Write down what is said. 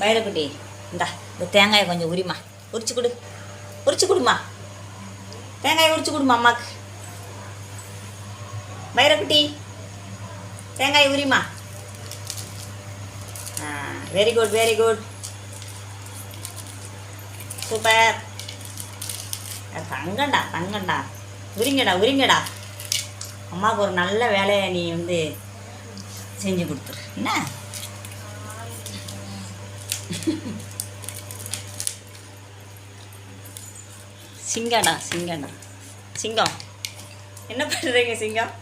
வயலுக்குட்டி இந்தா இந்த தேங்காயை கொஞ்சம் உரிமா. உரிச்சு கொடு. உரிச்சு கொடுமா. தேங்காயை உரிச்சு கொடுமா அம்மாக்கு. வைரக்குட்டி தேங்காய் Urima. Very good very good super தங்கண்டா தங்கண்டா. உரிங்கடா உரிங்கடா. அம்மாவுக்கு ஒரு நல்ல வேலையை நீ வந்து செஞ்சு கொடுத்துரு. என்ன? சிங்கடா சிங்கடா சிங்கம். என்ன பண்ணுறீங்க சிங்கம்?